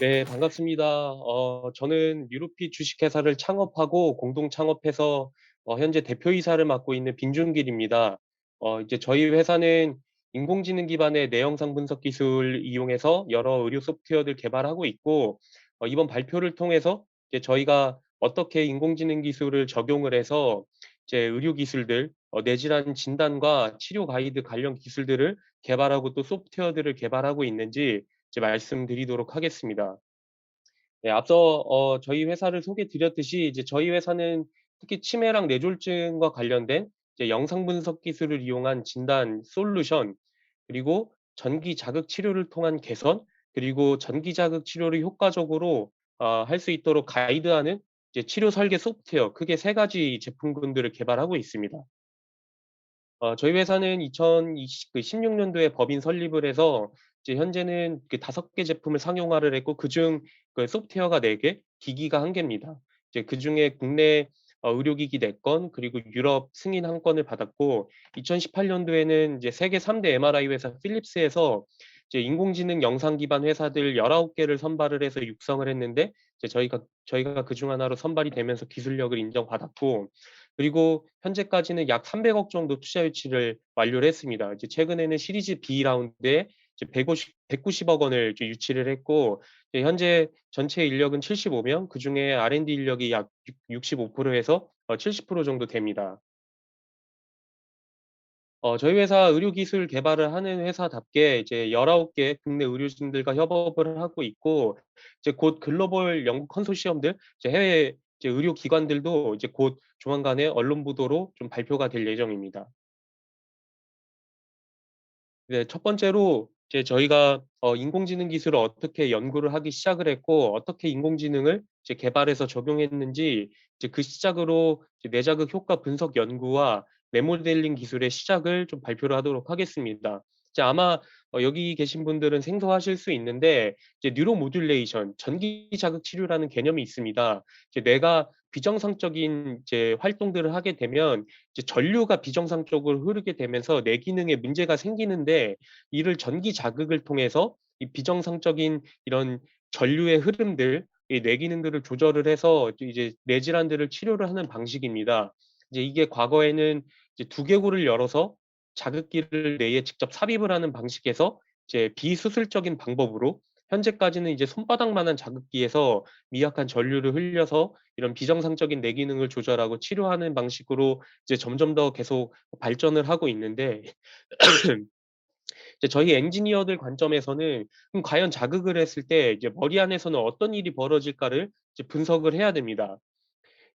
네, 반갑습니다. 어 저는 뉴로피 주식회사를 창업하고 공동 창업해서 어 현재 대표이사를 맡고 있는 빈준길입니다. 어 이제 저희 회사는 인공지능 기반의 내영상 분석 기술을 이용해서 여러 의료 소프트웨어를 개발하고 있고 어 이번 발표를 통해서 이제 저희가 어떻게 인공지능 기술을 적용을 해서 이제 의료 기술들 어 뇌질환 진단과 치료 가이드 관련 기술들을 개발하고 또 소프트웨어들을 개발하고 있는지 이제 말씀드리도록 하겠습니다. 네, 앞서 어 저희 회사를 소개드렸듯이 이제 저희 회사는 특히 치매랑 뇌졸중과 관련된 영상 분석 기술을 이용한 진단 솔루션 그리고 전기 자극 치료를 통한 개선 그리고 전기 자극 치료를 효과적으로 어 할 수 있도록 가이드하는 치료 설계 소프트웨어 크게 세 가지 제품군들을 개발하고 있습니다. 어 저희 회사는 2020그16 년도에 법인 설립을 해서 이제 현재는 그 5개 제품을 상용화를 했고 그중 그 소프트웨어가 4 개, 기기가 1 개입니다. 이제 그 중에 국내 어 의료기기 4건 그리고 유럽 승인 1 건을 받았고 2018 년도에는 이제 세계 3대 MRI 회사 필립스에서 이제 인공지능 영상 기반 회사들 19 개를 선발을 해서 육성을 했는데 이제 저희가 저희가 그 중 하나로 선발이 되면서 기술력을 인정받았고 그리고 현재까지는 약 300억 정도 투자 유치를 완료를 했습니다. 이제 최근에는 시리즈 B 라운드에 150 190억 원을 유치를 했고 현재 전체 인력은 75명, 그 중에 R&D 인력이 약육65% 해서 어70% 정도 됩니다. 어 저희 회사 의료 기술 개발을 하는 회사답게 이제 19개 국내 의료진들과 협업을 하고 있고 이제 곧 글로벌 연구 컨소시엄들 이제 해외 이제 의료 기관들도 이제 곧 조만간에 언론 보도로 좀 발표가 될 예정입니다. 네. 첫 번째로 이제 저희가 어 인공지능 기술을 어떻게 연구를 하기 시작을 했고 어떻게 인공지능을 이제 개발해서 적용했는지 이제 그 시작으로 이제 뇌자극 효과 분석 연구와 뇌모델링 기술의 시작을 좀 발표를 하도록 하겠습니다. 이제 아마 어 여기 계신 분들은 생소하실 수 있는데 이제 뉴로 모듈레이션 전기 자극 치료라는 개념이 있습니다. 이제 뇌가 비정상적인 이제 활동들을 하게 되면 이제 전류가 비정상적으로 흐르게 되면서 뇌 기능에 문제가 생기는데 이를 전기 자극을 통해서 이 비정상적인 이런 전류의 흐름들 이뇌 기능들을 조절을 해서 이제 뇌 질환들을 치료를 하는 방식입니다. 이제 이게 과거에는 이제 두개골을 열어서 자극기를 뇌에 직접 삽입을 하는 방식에서 이제 비수술적인 방법으로 현재까지는 이제 손바닥만한 자극기에서 미약한 전류를 흘려서 이런 비정상적인 뇌 기능을 조절하고 치료하는 방식으로 이제 점점 더 계속 발전을 하고 있는데 이제 저희 엔지니어들 관점에서는 그럼 과연 자극을 했을 때 이제 머리 안에서는 어떤 일이 벌어질까를 분석을 해야 됩니다.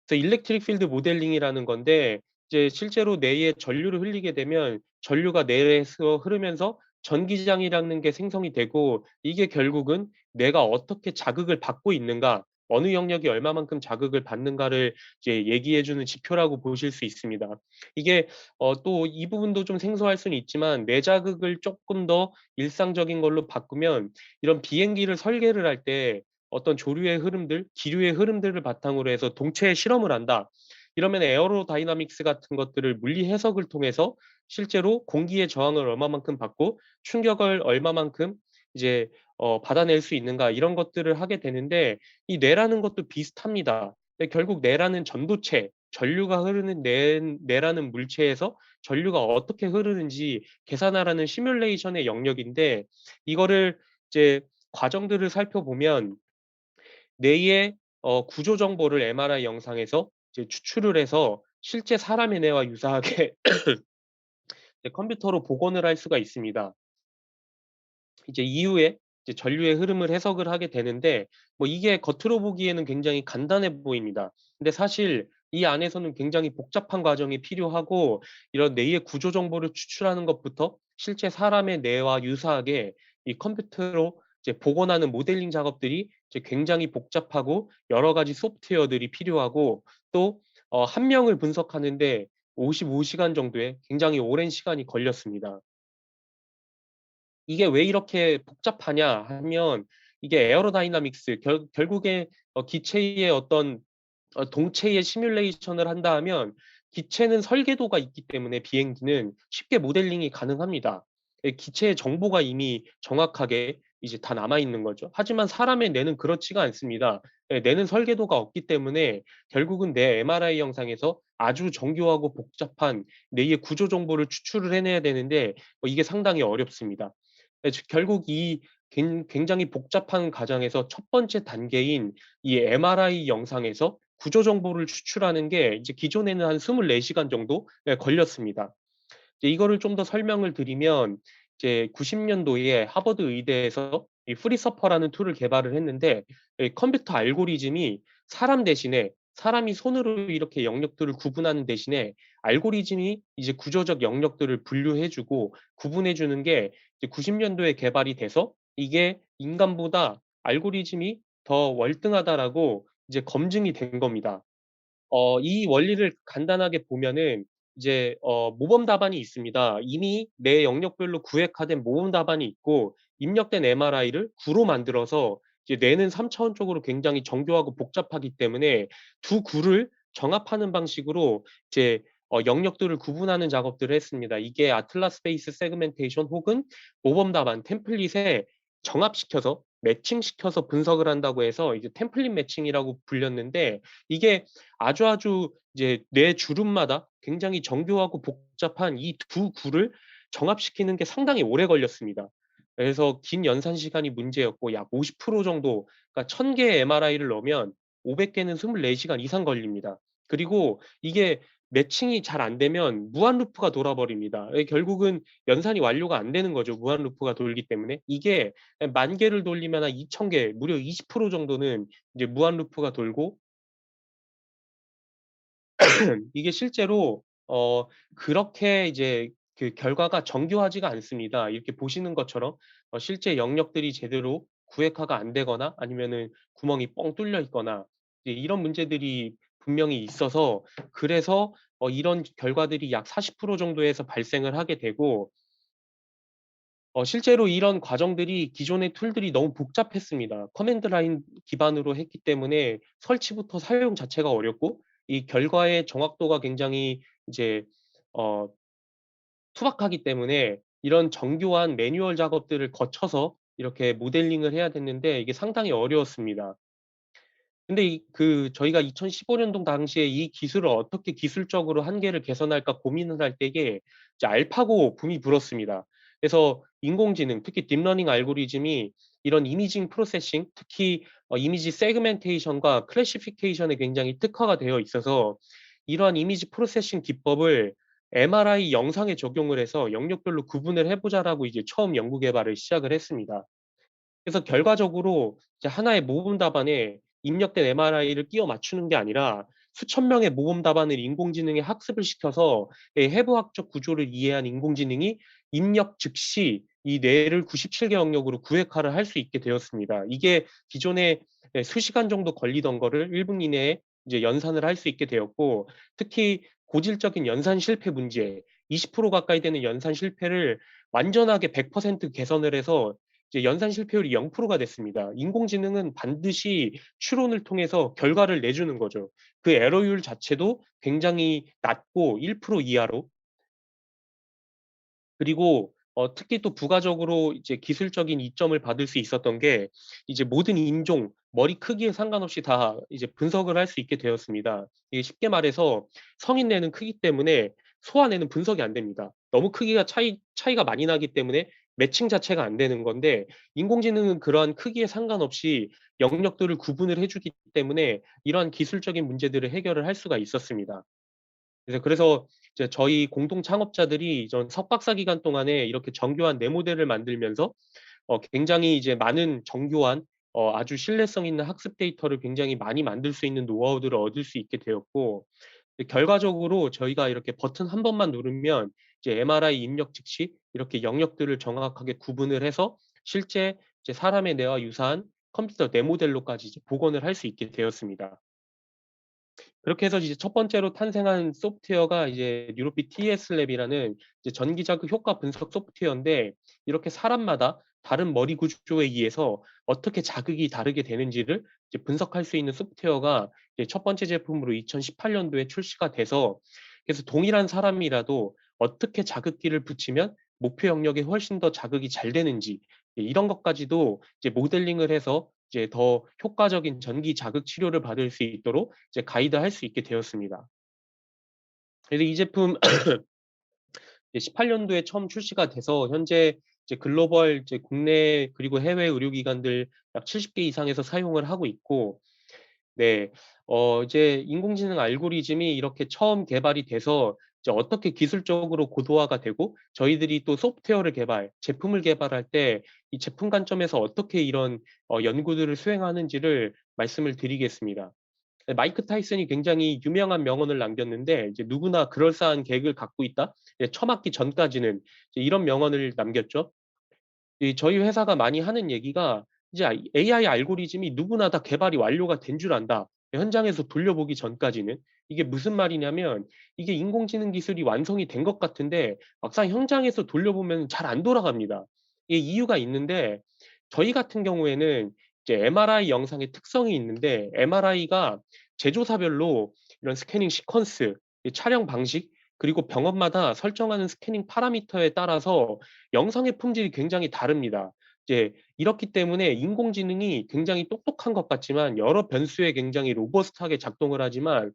그래서 일렉트릭 필드 모델링이라는 건데 이제 실제로 뇌에 전류를 흘리게 되면 전류가 뇌에서 흐르면서 전기장이라는 게 생성이 되고 이게 결국은 뇌가 어떻게 자극을 받고 있는가, 어느 영역이 얼마만큼 자극을 받는가를 이제 얘기해 주는 지표라고 보실 수 있습니다. 이게 어 또 이 부분도 좀 생소할 수는 있지만 뇌 자극을 쪼끔 더 일상적인 걸로 바꾸면 이런 비행기를 설계를 할 때 어떤 조류의 흐름들, 기류의 흐름들을 바탕으로 해서 동체에 실험을 한다. 이러면 에어로다이나믹스 같은 것들을 물리 해석을 통해서 실제로 공기의 저항을 얼마만큼 받고 충격을 얼마만큼 이제 어 받아낼 수 있는가 이런 것들을 하게 되는데 이 뇌라는 것도 비슷합니다. 결국 뇌라는 전도체, 전류가 흐르는 뇌 뇌라는 물체에서 전류가 어떻게 흐르는지 계산하라는 시뮬레이션의 영역인데 이거를 이제 과정들을 살펴보면 뇌의 어 구조 정보를 MRI 영상에서 이제 추출을 해서 실제 사람의 뇌와 유사하게 컴퓨터로 복원을 할 수가 있습니다. 이제 이후에 이제 전류의 흐름을 해석을 하게 되는데 뭐 이게 겉으로 보기에는 굉장히 간단해 보입니다. 근데 사실 이 안에서는 굉장히 복잡한 과정이 필요하고 이런 뇌의 구조 정보를 추출하는 것부터 실제 사람의 뇌와 유사하게 이 컴퓨터로 이제 복원하는 모델링 작업들이 이제 굉장히 복잡하고 여러 가지 소프트웨어들이 필요하고 또어한 명을 분석하는데 55 시간 정도의 굉장히 오랜 시간이 걸렸습니다. 이게 왜 이렇게 복잡하냐 하면 이게 에어로다이나믹스 결 결국에 어 기체의 어떤 어 동체의 시뮬레이션을 한다 하면 기체는 설계도가 있기 때문에 비행기는 쉽게 모델링이 가능합니다. 예 기체의 정보가 이미 정확하게 이제 다 남아 있는 거죠. 하지만 사람의 뇌는 그렇지가 않습니다. 예 뇌는 설계도가 없기 때문에 결국은 내 MRI 영상에서 아주 정교하고 복잡한 뇌의 구조 정보를 추출을 해내야 되는데 어 이게 상당히 어렵습니다. 예즉 결국 이굉 굉장히 복잡한 과정에서 첫 번째 단계인 이 MRI 영상에서 구조 정보를 추출하는 게 이제 기존에는 한 24 시간 정도 예 걸렸습니다. 이거를 좀 더 설명을 드리면 이제 90 년도에 하버드 의대에서 이 프리서퍼라는 툴을 개발을 했는데 이 컴퓨터 알고리즘이 사람 대신에 사람이 손으로 이렇게 영역들을 구분하는 대신에 알고리즘이 이제 구조적 영역들을 분류해 주고 구분해 주는 게 이제 90 년도에 개발이 돼서 이게 인간보다 알고리즘이 더 월등하다라고 이제 검증이 된 겁니다. 어 이 원리를 간단하게 보면은 이제 어 모범 답안이 있습니다. 이미 뇌 영역별로 구획화된 모범 답안이 있고 입력된 MRI를 구로 만들어서 이제 뇌는 3 차원적으로 굉장히 정교하고 복잡하기 때문에 두 구를 정합하는 방식으로 이제 어 영역들을 구분하는 작업들을 했습니다. 이게 atlas based segmentation 혹은 모범 답안 템플릿에 정합시켜서 매칭시켜서 분석을 한다고 해서 이제 템플릿 매칭이라고 불렸는데 이게 아주 아주 이제 뇌 주름마다 굉장히 정교하고 복잡한 이 두 구를 정합시키는 게 상당히 오래 걸렸습니다. 그래서 긴 연산 시간이 문제였고 약 50% 정도 그러니까 1000 개의 MRI를 넣으면 500 개는 24 시간 이상 걸립니다. 그리고 이게 매칭이 잘 안 되면 무한 루프가 돌아 버립니다. 예 결국은 연산이 완료가 안 되는 거죠, 무한 루프가 돌기 때문에. 이게 예10,000 개를 돌리면 한 2000개 무려 20% 정도는 이제 무한 루프가 돌고 이게 실제로 어 그렇게 이제 그 결과가 정교하지가 않습니다. 이렇게 보시는 것처럼 어 실제 영역들이 제대로 구획화가 안 되거나 아니면은 구멍이 뻥 뚫려 있거나 이런 문제들이 분명히 있어서 그래서 어 이런 결과들이 약 40% 정도에서 발생을 하게 되고 어 실제로 이런 과정들이 기존의 툴들이 너무 복잡했습니다. 커맨드 라인 기반으로 했기 때문에 설치부터 사용 자체가 어렵고 이 결과의 정확도가 굉장히 이제 어 투박하기 때문에 이런 정교한 매뉴얼 작업들을 거쳐서 이렇게 모델링을 해야 됐는데 이게 상당히 어려웠습니다. 근데 이 그 저희가 2015 년도 당시에 이 기술을 어떻게 기술적으로 한계를 개선할까 고민을 할 때에 알파고 붐이 불었습니다. 그래서 인공지능 특히 딥러닝 알고리즘이 이런 이미징 프로세싱 특히 어 이미지 세그멘테이션과 클래시피케이션에 굉장히 특화가 되어 있어서 이러한 이미지 프로세싱 기법을 MRI 영상에 적용을 해서 "영역별로 구분을 해 보자."라고 이제 처음 연구 개발을 시작을 했습니다. 그래서 결과적으로 이제 하나의 모범 답안에 입력된 MRI를 끼워 맞추는 게 아니라 수천 명의 모범 답안을 인공지능에 학습을 시켜서 예 해부학적 구조를 이해한 인공지능이 입력 즉시 이 뇌를 97개 영역으로 구획화를 할 수 있게 되었습니다. 이게 기존에 예 수시간 정도 걸리던 거를 1분 이내에 이제 연산을 할 수 있게 되었고 특히 고질적인 연산 실패 문제 20% 가까이 되는 연산 실패를 완전하게 100% 개선을 해서 이제 연산 실패율이 0%가 됐습니다. 인공지능은 반드시 추론을 통해서 결과를 내주는 거죠. 그 에러율 자체도 굉장히 낮고 1% 이하로 그리고 어 특히 또 부가적으로 이제 기술적인 이점을 받을 수 있었던 게 이제 모든 인종, 머리 크기에 상관없이 다 이제 분석을 할 수 있게 되었습니다. 이게 쉽게 말해서 성인 뇌는 크기 때문에 소아 뇌는 분석이 안 됩니다. 너무 크기가 차이 차이가 많이 나기 때문에 매칭 자체가 안 되는 건데 인공지능은 그러한 크기에 상관없이 영역들을 구분을 해 주기 때문에 이러한 기술적인 문제들을 해결을 할 수가 있었습니다. 그래서 그래서 이제 저희 공동 창업자들이 전 석박사 기간 동안에 이렇게 정교한 뇌 모델을 만들면서 어 굉장히 이제 많은 정교한 어 아주 신뢰성 있는 학습 데이터를 굉장히 많이 만들 수 있는 노하우들을 얻을 수 있게 되었고 이 결과적으로 저희가 이렇게 버튼 한 번만 누르면 이제 MRI 입력 즉시 이렇게 영역들을 정확하게 구분을 해서 실제 이제 사람의 뇌와 유사한 컴퓨터 뇌 모델로까지 이제 복원을 할 수 있게 되었습니다. 그렇게 해서 이제 첫 번째로 탄생한 소프트웨어가 이제 뉴로피 TS 랩이라는 이제 전기 자극 효과 분석 소프트웨어인데 이렇게 사람마다 다른 머리 구조에 의해서 어떻게 자극이 다르게 되는지를 분석할 수 있는 소프트웨어가 이제 첫 번째 제품으로 2018 년도에 출시가 돼서 그래서 동일한 사람이라도 어떻게 자극기를 붙이면 목표 영역에 훨씬 더 자극이 잘 되는지 예 이런 것까지도 모델링을 해서 이제 더 효과적인 전기 자극 치료를 받을 수 있도록 이제 가이드할 수 있게 되었습니다. 그래서 이 제품 이제 18 년도에 처음 출시가 돼서 현재 이제 글로벌 이제 국내 그리고 해외 의료기관들 약 70개 이상에서 사용을 하고 있고 네. 어 이제 인공지능 알고리즘이 이렇게 처음 개발이 돼서 어떻게 기술적으로 고도화가 되고 저희들이 또 소프트웨어를 개발, 제품을 개발할 때 이 제품 관점에서 어떻게 이런 어 연구들을 수행하는지를 말씀을 드리겠습니다. 네 마이크 타이슨이 굉장히 유명한 명언을 남겼는데 이제 "누구나 그럴싸한 계획을 갖고 있다." 예 처맞기 전까지는 이런 명언을 남겼죠. 이 저희 회사가 많이 하는 얘기가 이제 "AI 알고리즘이 누구나 다 개발이 완료가 된 줄 안다. 현장에서 돌려보기 전까지는." 이게 무슨 말이냐면 이게 인공지능 기술이 완성이 된 것 같은데 막상 현장에서 돌려보면 잘 안 돌아갑니다. 이게 이유가 있는데 저희 같은 경우에는 이제 MRI 영상의 특성이 있는데 MRI가 제조사별로 이런 스캐닝 시퀀스, 이 촬영 방식 그리고 병원마다 설정하는 스캐닝 파라미터에 따라서 영상의 품질이 굉장히 다릅니다. 이제 이렇기 때문에 인공지능이 굉장히 똑똑한 것 같지만 여러 변수에 굉장히 로버스트하게 작동을 하지만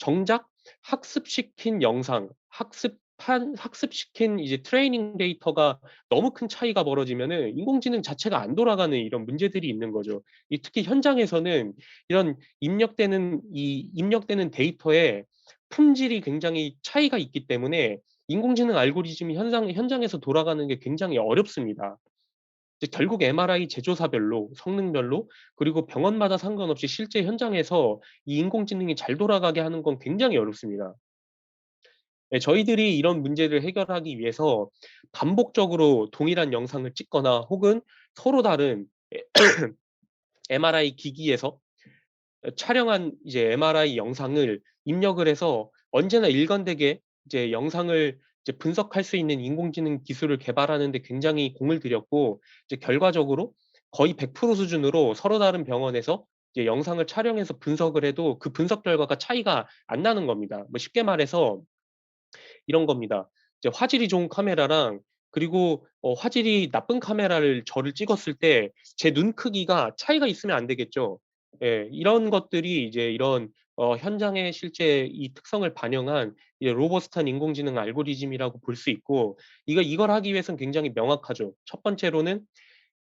정작 학습시킨 영상, 학습한 학습시킨 이제 트레이닝 데이터가 너무 큰 차이가 벌어지면은 인공지능 자체가 안 돌아가는 이런 문제들이 있는 거죠. 이 특히 현장에서는 이런 입력되는 이 입력되는 데이터의 품질이 굉장히 차이가 있기 때문에 인공지능 알고리즘이 현상 현장에서 돌아가는 게 굉장히 어렵습니다. 결국 MRI 제조사별로 성능별로 그리고 병원마다 상관없이 실제 현장에서 이 인공지능이 잘 돌아가게 하는 건 굉장히 어렵습니다. 예 저희들이 이런 문제를 해결하기 위해서 반복적으로 동일한 영상을 찍거나 혹은 서로 다른 MRI 기기에서 어 촬영한 이제 MRI 영상을 입력을 해서 언제나 일관되게 이제 영상을 이제 분석할 수 있는 인공지능 기술을 개발하는 데 굉장히 공을 들였고 이제 결과적으로 거의 100% 수준으로 서로 다른 병원에서 이제 영상을 촬영해서 분석을 해도 그 분석 결과가 차이가 안 나는 겁니다. 뭐 쉽게 말해서 이런 겁니다. 이제 화질이 좋은 카메라랑 그리고 어 화질이 나쁜 카메라를 저를 찍었을 때 제 눈 크기가 차이가 있으면 안 되겠죠. 예. 이런 것들이 이제 이런 어 현장의 실제 이 특성을 반영한 로버스트한 인공지능 알고리즘이라고 볼 수 있고 이거 이걸 하기 위해서는 굉장히 명확하죠. 첫 번째로는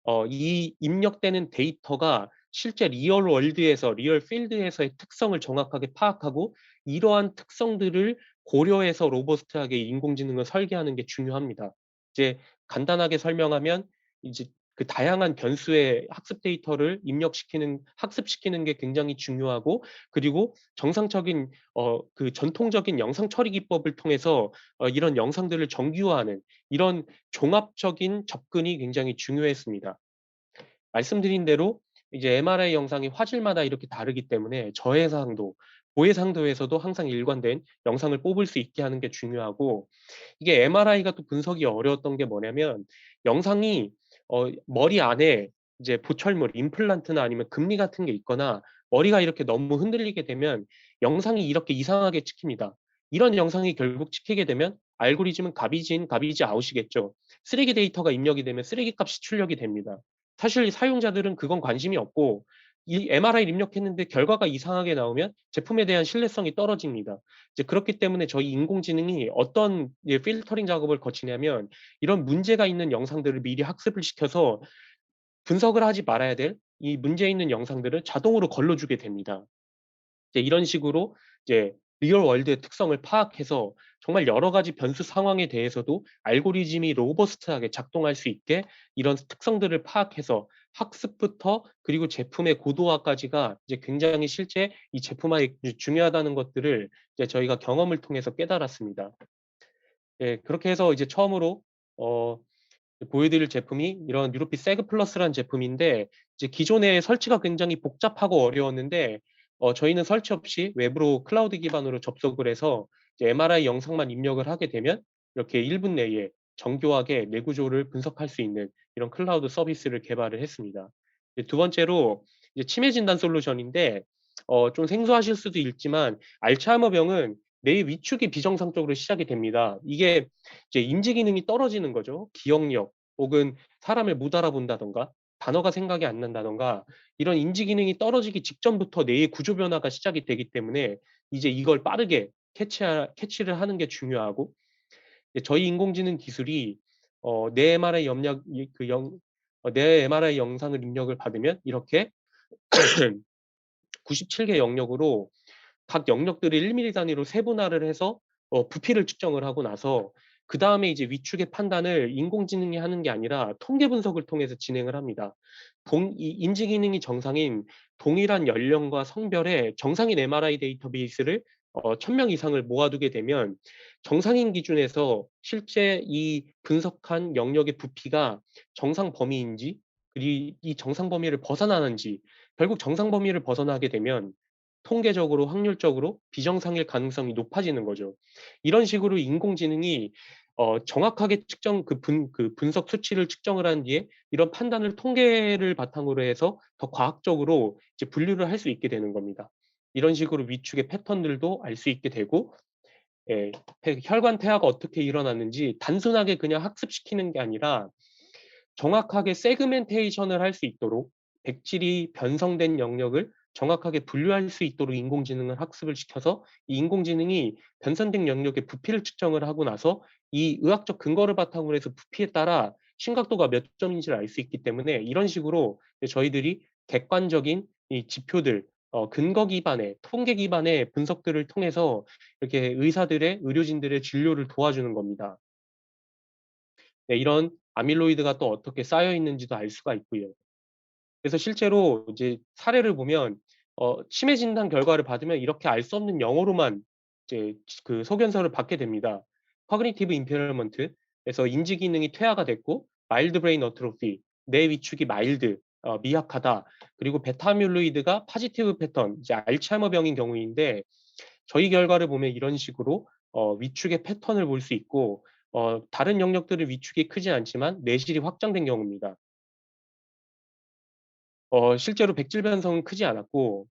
어 이 입력되는 데이터가 실제 리얼 월드에서 리얼 필드에서의 특성을 정확하게 파악하고 이러한 특성들을 고려해서 로버스트하게 인공지능을 설계하는 게 중요합니다. 이제 간단하게 설명하면 이제 그 다양한 변수의 학습 데이터를 입력시키는 학습시키는 게 굉장히 중요하고 그리고 정상적인 어 그 전통적인 영상 처리 기법을 통해서 어 이런 영상들을 정규화하는 이런 종합적인 접근이 굉장히 중요했습니다. 말씀드린 대로 이제 MRI 영상이 화질마다 이렇게 다르기 때문에 저해상도, 고해상도에서도 항상 일관된 영상을 뽑을 수 있게 하는 게 중요하고 이게 MRI가 또 분석이 어려웠던 게 뭐냐면 영상이 어 머리 안에 이제 보철물, 임플란트나 아니면 금리 같은 게 있거나 머리가 이렇게 너무 흔들리게 되면 영상이 이렇게 이상하게 찍힙니다. 이런 영상이 결국 찍히게 되면 알고리즘은 가비지 인 가비지 아웃이겠죠. 쓰레기 데이터가 입력이 되면 쓰레기 값이 출력이 됩니다. 사실 사용자들은 그건 관심이 없고 이 MRI를 입력했는데 결과가 이상하게 나오면 제품에 대한 신뢰성이 떨어집니다. 이제 그렇기 때문에 저희 인공지능이 어떤 예 필터링 작업을 거치냐면 이런 문제가 있는 영상들을 미리 학습을 시켜서 분석을 하지 말아야 될 이 문제 있는 영상들을 자동으로 걸러 주게 됩니다. 이제 이런 식으로 이제 리얼 월드의 특성을 파악해서 정말 여러 가지 변수 상황에 대해서도 알고리즘이 로버스트하게 작동할 수 있게 이런 특성들을 파악해서 학습부터 그리고 제품의 고도화까지가 이제 굉장히 실제 이 제품화에 이 중요하다는 것들을 이제 저희가 경험을 통해서 깨달았습니다. 예 그렇게 해서 이제 처음으로 어 보여 드릴 제품이 이런 뉴로핏 세그 플러스라는 제품인데 이제 기존에 설치가 굉장히 복잡하고 어려웠는데 어 저희는 설치 없이 외부로 클라우드 기반으로 접속을 해서 MRI 영상만 입력을 하게 되면 이렇게 1분 내에 정교하게 뇌 구조를 분석할 수 있는 이런 클라우드 서비스를 개발을 했습니다. 두 번째로 치매 진단 솔루션인데 어 좀 생소하실 수도 있지만 알츠하이머 병은 뇌의 위축이 비정상적으로 시작이 됩니다. 이게 이제 인지 기능이 떨어지는 거죠. 기억력 혹은 사람을 못 알아본다든가 단어가 생각이 안 난다든가 이런 인지 기능이 떨어지기 직전부터 뇌의 구조 변화가 시작이 되기 때문에 이제 이걸 빠르게 캐치하 캐치를 하는 게 중요하고 예 저희 인공지능 기술이 어뇌 MRI 이그영어뇌 MRI 영상을 입력을 받으면 이렇게 97개 영역으로 각 영역들을 1 밀리 단위로 세분화를 해서 어 부피를 측정을 하고 나서 그 다음에 이제 위축의 판단을 인공지능이 하는 게 아니라 통계 분석을 통해서 진행을 합니다. 동 이 인지 기능이 정상인 동일한 연령과 성별의 정상인 MRI 데이터베이스를 어 1000명 이상을 모아두게 되면 정상인 기준에서 실제 이 분석한 영역의 부피가 정상 범위인지 그리 이 정상 범위를 벗어나는지 결국 정상 범위를 벗어나게 되면 통계적으로 확률적으로 비정상일 가능성이 높아지는 거죠. 이런 식으로 인공지능이 어 정확하게 측정 그 분 그 분석 수치를 측정을 한 뒤에 이런 판단을 통계를 바탕으로 해서 더 과학적으로 이제 분류를 할 수 있게 되는 겁니다. 이런 식으로 위축의 패턴들도 알 수 있게 되고 예폐 혈관 폐하가 어떻게 일어나는지 단순하게 그냥 학습시키는 게 아니라 정확하게 세그멘테이션을 할 수 있도록 백질이 변성된 영역을 정확하게 분류할 수 있도록 인공지능을 학습을 시켜서 이 인공지능이 변선된 영역의 부피를 측정을 하고 나서 이 의학적 근거를 바탕으로 해서 부피에 따라 심각도가 몇 점인지를 알 수 있기 때문에 이런 식으로 저희들이 객관적인 이 지표들 어 근거 기반의 통계 기반의 분석들을 통해서 이렇게 의사들의 의료진들의 진료를 도와주는 겁니다. 네 이런 아밀로이드가 또 어떻게 쌓여 있는지도 알 수가 있고요. 그래서 실제로 이제 사례를 보면 어 치매 진단 결과를 받으면 이렇게 알 수 없는 영어로만 이제 그 소견서를 받게 됩니다. Impairment 그래서 인지 기능이 퇴화가 됐고 Mild Brain Atrophy 뇌 위축이 마일드 어 미약하다. 그리고 베타 아밀로이드가 포지티브 패턴 이제 알츠하이머병인 경우인데 저희 결과를 보면 이런 식으로 어 위축의 패턴을 볼 수 있고 어 다른 영역들은 위축이 크지 않지만 뇌실이 확장된 경우입니다. 어 실제로 백질 변성은 크지 않았고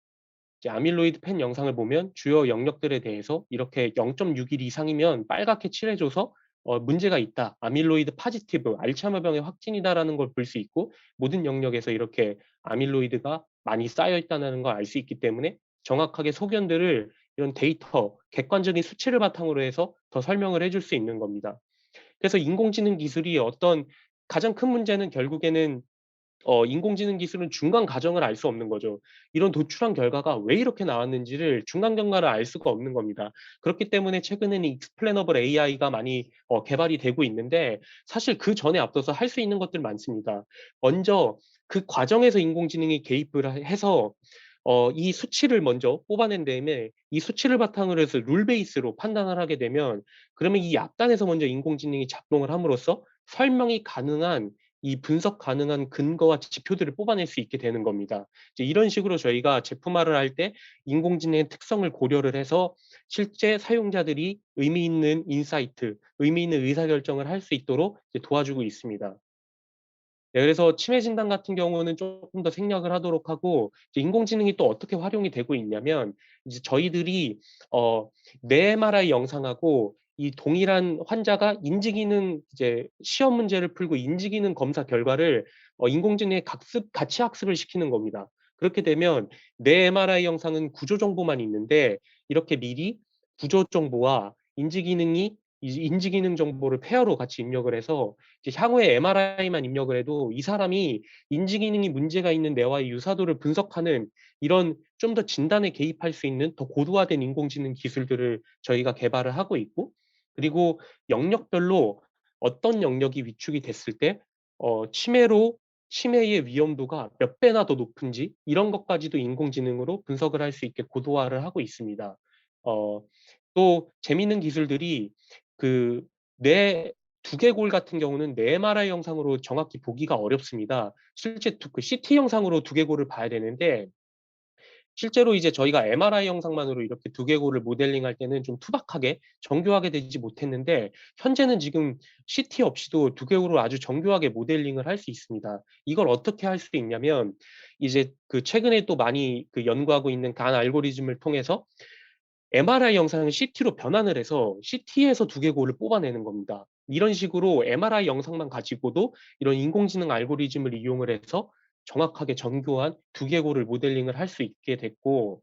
아밀로이드 펫 영상을 보면 주요 영역들에 대해서 이렇게 0.6일 이상이면 빨갛게 칠해져서 어 문제가 있다. 아밀로이드 포지티브 알츠하이머병의 확진이다라는 걸 볼 수 있고 모든 영역에서 이렇게 아밀로이드가 많이 쌓여 있다는 걸 알 수 있기 때문에 정확하게 소견들을 이런 데이터 객관적인 수치를 바탕으로 해서 더 설명을 해줄 수 있는 겁니다. 그래서 인공지능 기술이 어떤 가장 큰 문제는 결국에는 어 인공지능 기술은 중간 과정을 알 수 없는 거죠. 이런 도출한 결과가 왜 이렇게 나왔는지를 중간 결과를 알 수가 없는 겁니다. 그렇기 때문에 최근에는 explainable AI가 많이 어 개발이 되고 있는데 사실 그 전에 앞서서 할 수 있는 것들 많습니다. 먼저 그 과정에서 인공지능이 개입을 하 해서 어 이 수치를 먼저 뽑아낸 다음에 이 수치를 바탕으로 해서 룰 베이스로 판단을 하게 되면 그러면 이 앞단에서 먼저 인공지능이 작동을 함으로써 설명이 가능한 이 분석 가능한 근거와 지표들을 뽑아낼 수 있게 되는 겁니다. 이제 이런 식으로 저희가 제품화를 할 때 인공지능의 특성을 고려를 해서 실제 사용자들이 의미 있는 인사이트, 의미 있는 의사결정을 할 수 있도록 도와주고 있습니다. 네 그래서 치매 진단 같은 경우는 쪼끔 더 생략을 하도록 하고 인공지능이 또 어떻게 활용이 되고 있냐면 이제 저희들이 어뇌 MRI 영상하고 이 동일한 환자가 인지 기능 이제 시험 문제를 풀고 인지 기능 검사 결과를 어 인공지능에 각습 같이 학습을 시키는 겁니다. 그렇게 되면 뇌 MRI 영상은 구조 정보만 있는데 이렇게 미리 구조 정보와 인지 기능이 이 인지 기능 정보를 페어로 같이 입력을 해서 향후에 MRI만 입력을 해도 이 사람이 인지 기능이 문제가 있는 뇌와의 유사도를 분석하는 이런 좀 더 진단에 개입할 수 있는 더 고도화된 인공지능 기술들을 저희가 개발을 하고 있고 그리고 영역별로 어떤 영역이 위축이 됐을 때 어 치매로 치매의 위험도가 몇 배나 더 높은지 이런 것까지도 인공지능으로 분석을 할 수 있게 고도화를 하고 있습니다. 어 또 재미있는 기술들이 그 뇌 두개골 같은 경우는 뇌 MRI 영상으로 정확히 보기가 어렵습니다. 실제 두그 CT 영상으로 두개골을 봐야 되는데 실제로 이제 저희가 MRI 영상만으로 이렇게 두개골을 모델링할 때는 좀 투박하게 정교하게 되지 못했는데 현재는 지금 CT 없이도 두개골을 아주 정교하게 모델링을 할 수 있습니다. 이걸 어떻게 할 수 있냐면 이제 그 최근에 또 많이 그 연구하고 있는 간 알고리즘을 통해서 MRI 영상을 CT로 변환을 해서 CT에서 두개골을 뽑아내는 겁니다. 이런 식으로 MRI 영상만 가지고도 이런 인공지능 알고리즘을 이용을 해서 정확하게 정교한 두개골을 모델링을 할 수 있게 됐고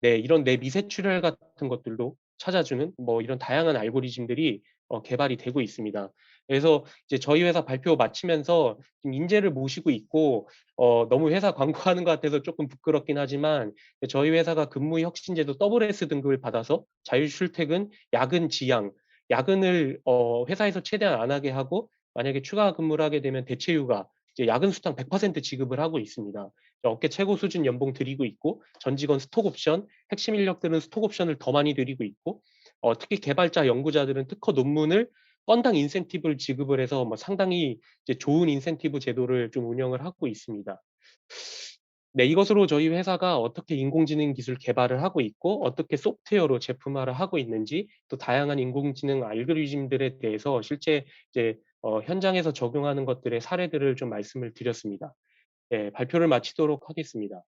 네 이런 뇌 미세 출혈 같은 것들도 찾아주는 뭐 이런 다양한 알고리즘들이 어 개발이 되고 있습니다. 그래서 이제 저희 회사 발표 마치면서 인재를 모시고 있고 어 너무 회사 광고하는 것 같아서 쪼끔 부끄럽긴 하지만 그 저희 회사가 근무 혁신제도 WS 등급을 받아서 자유 출퇴근, 야근 지양, 야근을 어 회사에서 최대한 안 하게 하고 만약에 추가 근무를 하게 되면 대체 휴가, 이제 야근 수당 100% 지급을 하고 있습니다. 업계 최고 수준 연봉 드리고 있고 전 직원 스톡 옵션, 핵심 인력들은 스톡 옵션을 더 많이 드리고 있고 어 특히 개발자 연구자들은 특허 논문을 건당 인센티브를 지급을 해서 뭐 상당히 이제 좋은 인센티브 제도를 좀 운영을 하고 있습니다. 네 이것으로 저희 회사가 어떻게 인공지능 기술 개발을 하고 있고 어떻게 소프트웨어로 제품화를 하고 있는지 또 다양한 인공지능 알고리즘들에 대해서 실제 이제 어 현장에서 적용하는 것들의 사례들을 좀 말씀을 드렸습니다. 네 발표를 마치도록 하겠습니다.